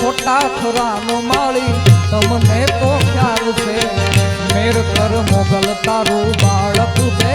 ખોટા ખુરાનો માળી તમને તો ખ્યાલ છે. મેર કર મોગલ તારું બાળક છે.